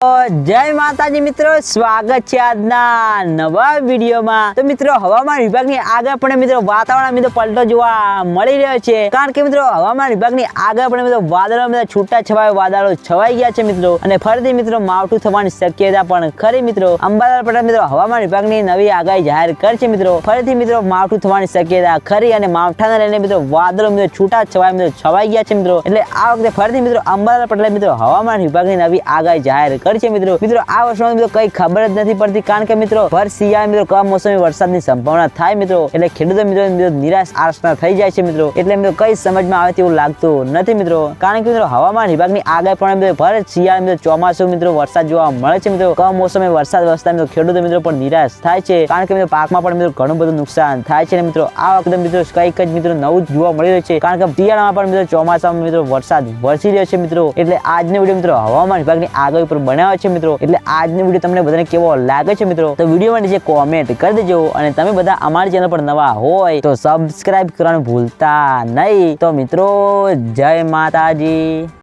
જય માતાજી મિત્રો, સ્વાગત છે આજના નવા વિડીયોમાં. તો મિત્રો, હવામાન વિભાગની આગળ પણ મિત્રો વાતાવરણ મિત્રો પલટો જોવા મળી રહ્યો છે. કારણ કે મિત્રો, હવામાન વિભાગની આગળ પણ મિત્રો વાદળો મિત્રો છૂટા છવાય વાદળો છવાઈ ગયા છે મિત્રો. અને ફરીથી મિત્રો, માવઠું થવાની શક્યતા પણ ખરી મિત્રો. અંબાલાલ પટેલ મિત્રો, હવામાન વિભાગની નવી આગાહી જાહેર કરશે મિત્રો. ફરીથી મિત્રો, માવઠું થવાની શક્યતા ખરી અને માવઠાને લઈને મિત્રો વાદળો મિત્રો છૂટા છવાય મિત્રો છવાઈ ગયા છે મિત્રો. એટલે આ વખતે ફરીથી મિત્રો, અંબાલાલ પટેલ મિત્રો, હવામાન વિભાગની નવી આગાહી જાહેર કરી છે મિત્રો. મિત્રો, આ વર્ષમાં મિત્રો કઈ ખબર જ નથી પડતી, કારણ કે મિત્રો, ભર શિયાળા મિત્રો કમોસમી વરસાદની સંભાવના થાય મિત્રો? એટલે ખેડૂતો મિત્રો નિરાશ આશના થઈ જાય છે મિત્રો. એટલે મિત્રો કઈ સમજમાં આવે તેવું લાગતું નથી મિત્રો. કારણ કે મિત્રો, હવામાન વિભાગની આગાહી પણ મિત્રો ભર શિયાળા મિત્રો ચોમાસું મિત્રો વરસાદ જોવા મળે છે મિત્રો. કમોસમી વરસાદ વરસતા મિત્રો ખેડૂતો મિત્રો પણ નિરાશ થાય છે. કારણ કે મિત્રો પાકમાં પણ મિત્રો ઘણું બધું નુકસાન થાય છે મિત્રો. આ વખતે મિત્રો કંઈક જ મિત્રો નવું જોવા મળી રહ્યું છે. કારણ કે શિયાળામાં પણ મિત્રો ચોમાસામાં મિત્રો વરસાદ વરસી રહ્યો છે મિત્રો. એટલે આજનો વીડિયો મિત્રો હવામાન વિભાગની આગાહી ઉપર બનાવ્યો છે મિત્રો. એટલે આજનો વીડિયો તમને બધાને કેવો લાગે છે મિત્રો? તો વિડીયોમાં જે કોમેન્ટ કરી દેજો અને તમે બધા અમારી ચેનલ પર નવા હોય તો સબસ્ક્રાઇબ કરવાનું ભૂલતા નહીં. તો મિત્રો, જય માતાજી.